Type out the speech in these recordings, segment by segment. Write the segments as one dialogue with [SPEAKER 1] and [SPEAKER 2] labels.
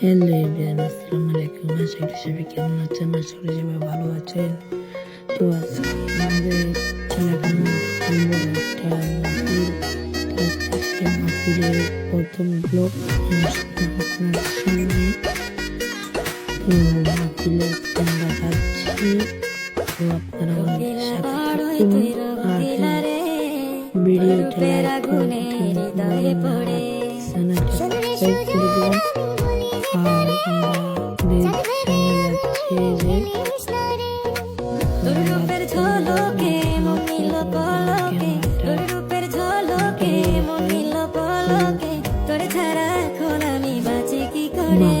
[SPEAKER 1] Hello everyone আসসালামু আলাইকুম আশা করি সবাই কেমন আছেন? আশা করি সবাই ভালো আছেন। তো আজকে প্রথম ব্লগ আপনার ভিডিওটা লাইক করুন
[SPEAKER 2] রূপের ঝলকে মনিল পলকে তোর রূপের ঝলকে মনিল পলকে তোর ছাড়া এখন আমি বাঁচি কি করে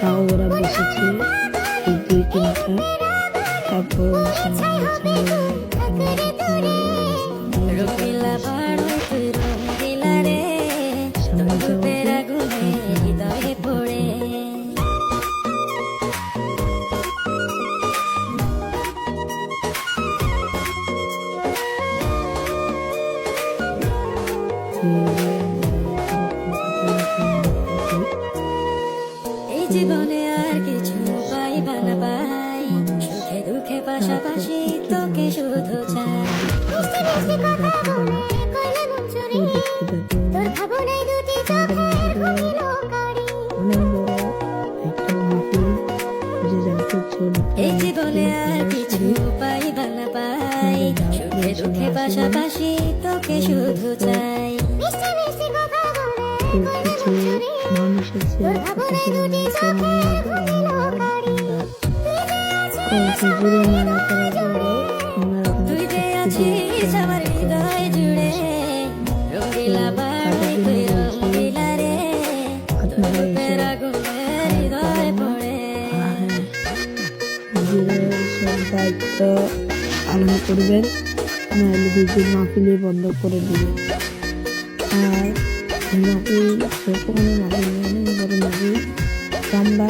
[SPEAKER 1] তাও ওরা বসেছে
[SPEAKER 2] mm-hmm. পড়ে।
[SPEAKER 1] হুজুরের সব দায়িত্ব পালন করবেন নাহলে মাহফিলে বন্ধ করে দিবেন। আর মাহফিল যখন মাহফিল অনেক বড় তো আমরা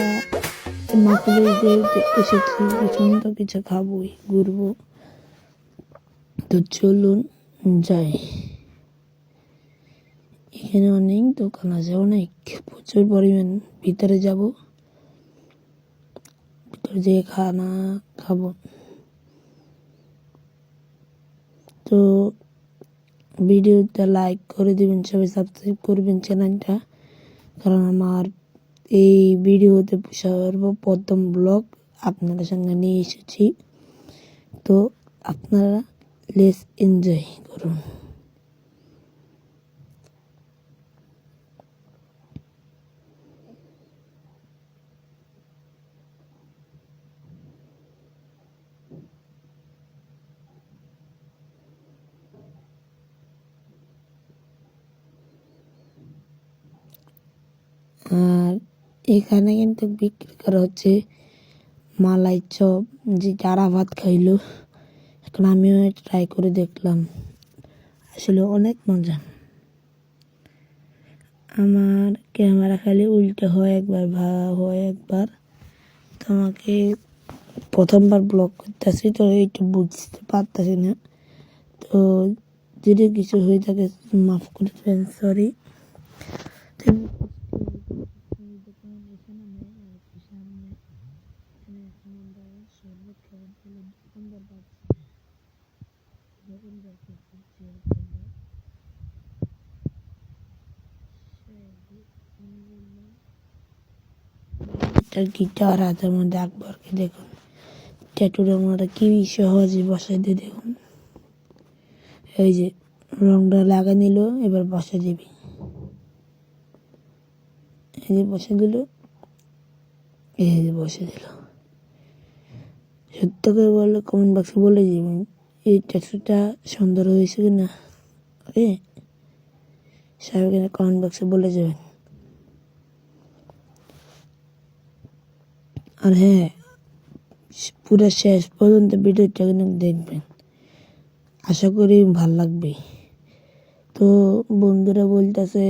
[SPEAKER 1] এই যে এসেছি পছন্দ কিছু খাবোই ঘুরবো তো চলুন যাই এখানে অনেক দোকান আছে অনেক প্রচুর পরিমাণ ভিতরে যাব ভিতরে যেয়ে খানা খাব তো ভিডিওটা লাইক করে দিবেন, সবাই সাবস্ক্রাইব করবেন চ্যানেলটা। কারণ আমার এই ভিডিওতে সর্বপ্রথম ব্লগ আপনাদের সঙ্গে নিয়ে এসেছি। তো আপনারা লেস এনজয় করুন। আর এখানে কিন্তু বিক্রি করা হচ্ছে মালাই চপ, যে যারা ভাত খাইলো, এখন আমিও ট্রাই করে দেখলাম। আসলে অনেক মজা। আমার ক্যামেরা খালি উল্টো হয় একবার, ভা হয় একবার। তো আমাকে প্রথমবার ব্লগ করতেছি, তো এইটা বুঝতে পারতেছি না। তো যদি কিছু হয়ে থাকে, মাফ করে সরি গিটার হাতের মধ্যে দেখুন। ট্যাটুর সহজে বসাই দিয়ে দেখুন। এই যে, রংটা লাগা নিল, এবার বসা দিবি। এই যে বসে দিল, এই যে বসে দিল। সত্য করে বললে কমেন্ট বক্সে বলে দিবেন এই ট্যাটুটা সুন্দর হয়েছে কি না ওকে সাহেব কিনা কমেন্ট বক্সে বলে যাবেন। আর হ্যাঁ পুরো শেষ পর্যন্ত ভিডিওটা কিন্তু দেখবেন। আশা করি ভালো লাগবে। তো বন্ধুরা বলতেছে,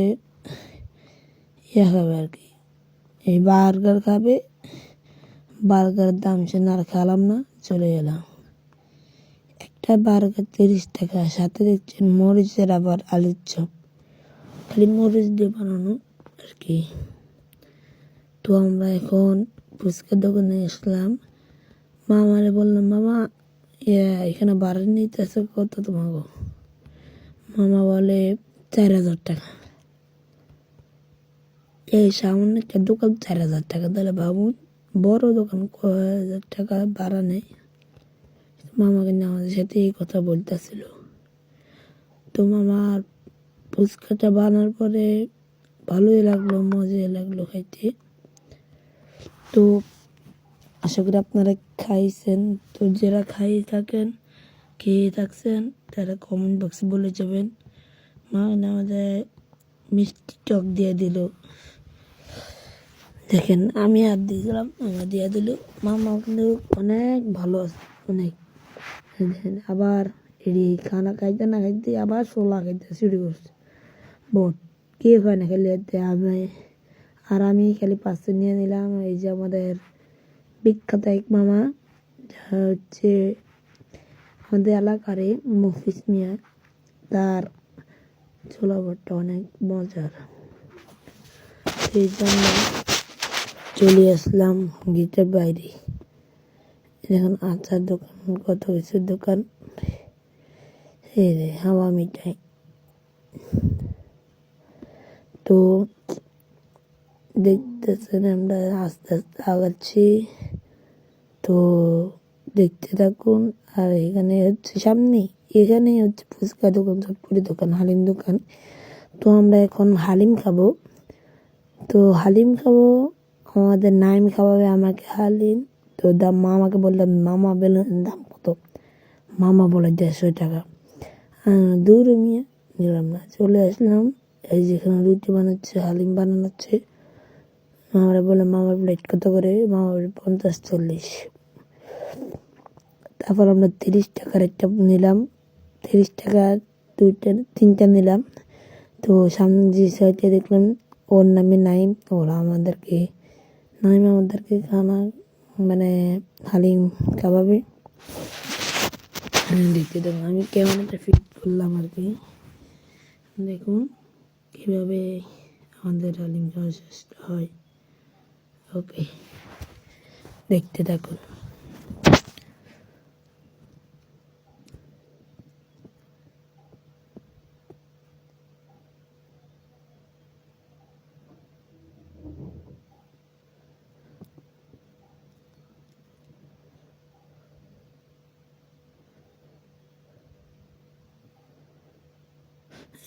[SPEAKER 1] ইয়া খাবে আর কি। এই বার্গার খাবে বার্গারের দাম সে আর খেলাম না, চলে গেলাম একটা বার্গার তিরিশ টাকা, সাথে দেখছেন মরিচের আবার আলুর চপ। খালি মরিচ দিয়ে বানানো আর কি। তো আমরা এখন ফুচকার দোকানে আসলাম। মামারে বললাম মামা, ইয়া, এখানে বাড়ি নিতেছে কত তোমাকে মামা বলে, চার হাজার টাকা। এই সামান্য একটা দোকান চার হাজার টাকা। তাহলে ভাবুন, বড় দোকান কয় হাজার টাকা ভাড়া নেই মামা কিন্তু আমাদের সাথে এই কথা বলতেছিল। তো মামার ফুচকাটা বানার পরে ভালোই লাগল, মজাই লাগল খাইতে। তো আশা করি আপনারা খাইছেন। তো যারা খাই থাকেন, খেয়ে থাকছেন, তারা কমেন্ট বক্সে বলে যাবেন। মা আমাদের মিষ্টি টক দিয়ে দিল। দেখেন, আমি আর দিয়েছিলাম আমার দিয়ে দিল। মামা কিন্তু অনেক ভালো আছে, অনেক। আবার এডি খানা খাইতে না খাইতে আবার সোলা খাইতে শুরু করছে। বোট কে হয় না খেলে আমি আর আমি খালি পাশে নিয়ে নিলাম। এই যে আমাদের বিখ্যাত এক মামা, যা হচ্ছে আমাদের এলাকারে মফিস মিয়া, তার ছোলা ভট্টা অনেক মজার। সেই জন্য চলে আসলাম গেটের বাইরে। এখন আচার দোকান, কত কিছুর দোকান। হাওয়া মিঠাই। তো দেখতেছেন আমরা, আস্তে আস্তে আগাচ্ছি। তো দেখতে থাকুন, আর এখানে হচ্ছে সামনে এখানে হচ্ছে ফুচকা দোকান, চটপটি দোকান, হালিম দোকান। তো আমরা এখন হালিম খাব। তো হালিম খাব, আমাদের নাইম খাওয়াবে আমাকে হালিম। তো দাম মামাকে বললাম মামা বেলুনের দাম কত? মামা বলে দেড়শো টাকা। দূর মিয়া। নিলাম না, চলে আসলাম। এই যেখানে রুটি বানাচ্ছে, হালিম বানানো হচ্ছে মামারা বলে, মামার প্লেট কত করে? মামা বলে পঞ্চাশ চল্লিশ। তারপর আমরা তিরিশ টাকার একটা নিলাম। তিরিশ টাকা দুইটা, তিনটা নিলাম। তো সামনে যে সাইডে দেখলাম, ওর নামে নাইম। ওরা আমাদেরকে, নাইম আমাদেরকে খানা মানে হালিম খাওয়াবে হ্যাঁ, দেখতে দেখুন আমি কেমন একটা ফিট করলাম আর কি। দেখুন কীভাবে আমাদের হালিম খাওয়া হয়। ওকে দেখতে থাকুন।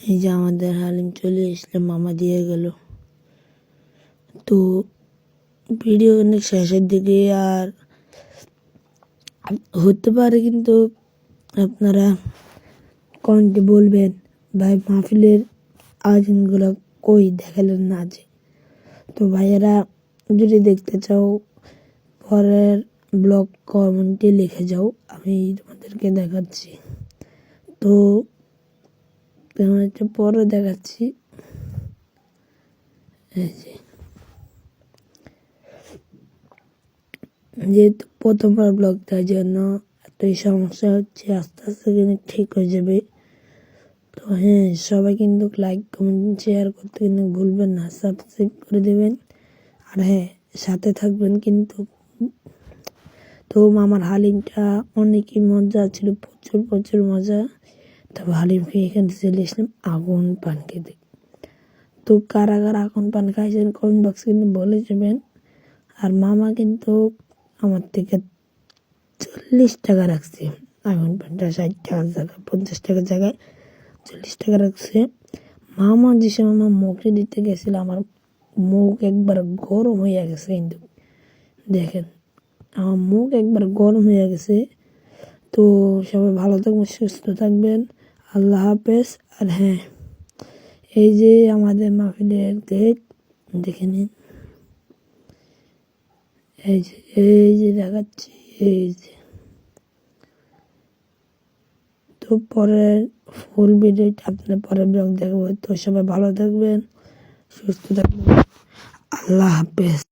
[SPEAKER 1] এই যে আমাদের হালিম চলে এসলে মামা দিয়ে গেল। তো ভিডিও অনেক শেষের দিকে আর হতে পারে কিন্তু আপনারা কমেন্টে বলবেন, ভাই, মাহফিলের আয়োজনগুলো কই? দেখালেন না যে। তো ভাইয়েরা, যদি দেখতে চাও, পরের ব্লগ কমেন্টে লিখে যাও, আমি তোমাদেরকে দেখাচ্ছি। তো তেমন একটা পরে দেখাচ্ছি। এই যেহেতু প্রথমবার ব্লগ তার জন্য এতই সমস্যা হচ্ছে, আস্তে আস্তে কিন্তু ঠিক হয়ে যাবে। তো হ্যাঁ সবাই কিন্তু লাইক কমেন্ট শেয়ার করতে কিন্তু ভুলবেন না সাবস্ক্রাইব করে দেবেন। আর হ্যাঁ সাথে থাকবেন কিন্তু। তো আমার হালিমটা অনেকই মজা ছিল, প্রচুর প্রচুর মজা। তবে হালিম খেয়ে এখান থেকে চলে এসলাম আগুন পান খেতে তো কারা কারা আগুন পান খাইছেন কমেন্ট বক্সে কিন্তু বলে যাবেন আর মামা কিন্তু আমার থেকে চল্লিশ টাকা রাখছে আগুন পানটা ষাট টাকার জায়গায় পঞ্চাশ টাকার জায়গায় চল্লিশ টাকা রাখছে মামা যে সময় আমার মুখে দিতে গেছিল আমার মুখ একবার গরম হয়ে গেছে কিন্তু দেখেন আমার মুখ একবার গরম হয়ে গেছে তো সবাই ভালো থাকবেন সুস্থ থাকবেন আল্লাহ হাফেজ। আর হ্যাঁ এই যে আমাদের মাহফিলের গেট দেখে নিন। এই যে এই যে দেখাচ্ছি, এই যে। তো পরের ফুল ভিডিওটা আপনার পরের ব্লগ দেখব। তো সবাই ভালো থাকবেন, সুস্থ থাকবেন। আল্লাহ হাফেজ।